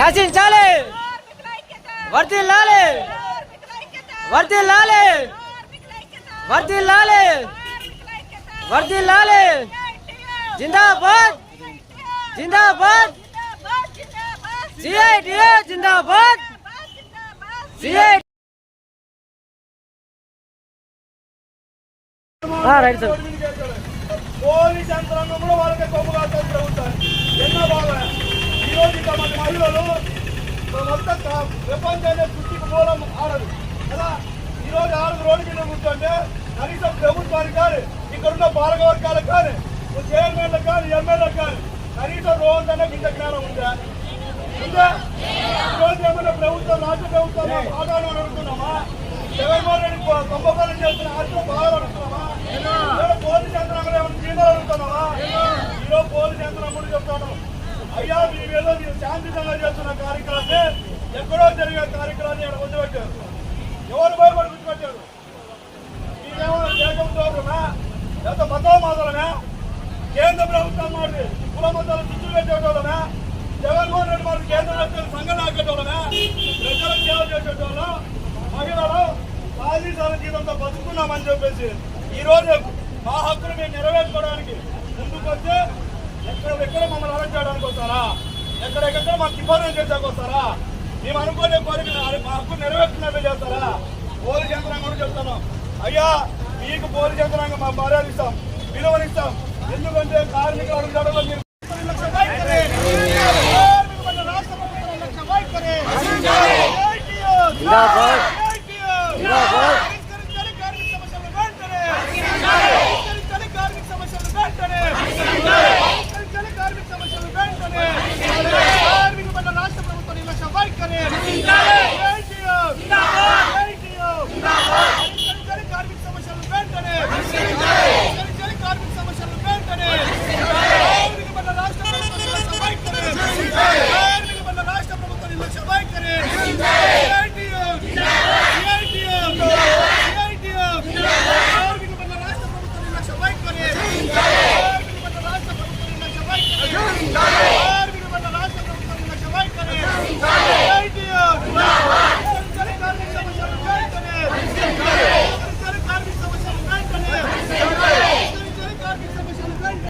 శాసించాలి వర్దిల్లాలి వర్దిల్లాలి వర్దిల్లాలి వర్దిల్లాలి జిందాబాద్ జిందాబాద్ సిఐటిఏ జిందాబాద్ సిఐ రైట్ సార్ పోలీస్ యంత్రాంగంలో వాళ్ళకి కొమ్ము కాస్తారు ప్రభుత్వాన్ని ఎన్నో బాగా ఈరోజు ఇంత మంది మహిళలు కా- ప్రపంచాన్ని చుట్టికి మూలం ఆడదు కదా? ఈరోజు ఆరు రోడ్డు మీద కూర్చుంటే కనీసం ప్రభుత్వానికి కానీ ఇక్కడున్న పాలక వర్గాలకు కానీ చైర్మన్లకు కానీ ఎమ్మెల్యేలకు కానీ కనీసం రోజు అనే ఇంత జ్ఞానం ఉందా? ఉందా? ఈరోజు ఏమైనా ప్రభుత్వం రాష్ట్ర ప్రభుత్వం ఆదాయం అడుగుతున్నామా? జగన్మోహన్ రెడ్డి కుంభకోణం చేస్తున్న ఆర్థిక బాగా అడుగుతున్నామా ఈరోజు పోలీస్ యంత్రాంగం ఏమైనా జీతాలు అడుగుతున్నామా ఈరోజు పోలీస్ యంత్రాంగం కూడా చెప్తాను అయ్యా మీరేదో మీరు శాంతియుతంగా చేస్తున్న కార్యక్రమాన్ని ఎక్కడో జరిగే కార్యక్రమాన్ని ఇక్కడ వదిలిపెట్టారు ఎవరు భయపడి గుర్తుపెట్టారు మీరేమైనా దేశం దోరునా లేదా మతం మాదలనా? కేంద్ర ప్రభుత్వం మాది కుల మతాలు చుట్టూ పెట్టేటోళ్ళనా జగన్మోహన్ రెడ్డి మాది కేంద్ర ప్రభుత్వం సంఘం ఆకేటోళ్ళనా ప్రజలకు సేవ చేసేటోళ్ళు. మహిళలు సాధించాల జీవితంతో బతుకున్నామని చెప్పేసి ఈ రోజు మా హక్కులు మేము నెరవేర్చుకోవడానికి ముందుకు వస్తే ఎక్కడ ఎక్కడ మమ్మల్ని అరెస్ట్ చేయడానికి వస్తారా? ఎక్కడెక్కడ మా సిఫారసు చేసాక వస్తారా? మేము అనుకునే కోరిక మా హక్కు నెరవేర్చినట్టు చేస్తారా? పోలీస్ యంత్రాంగం కూడా చెప్తాను అయ్యా మీకు పోలీస్ యంత్రాంగం మా మర్యాద ఇస్తాం విలువనిస్తాం ఎందుకంటే కార్మికులు అడుగుతాడో మీరు జిందాబాద్. ¡Militares!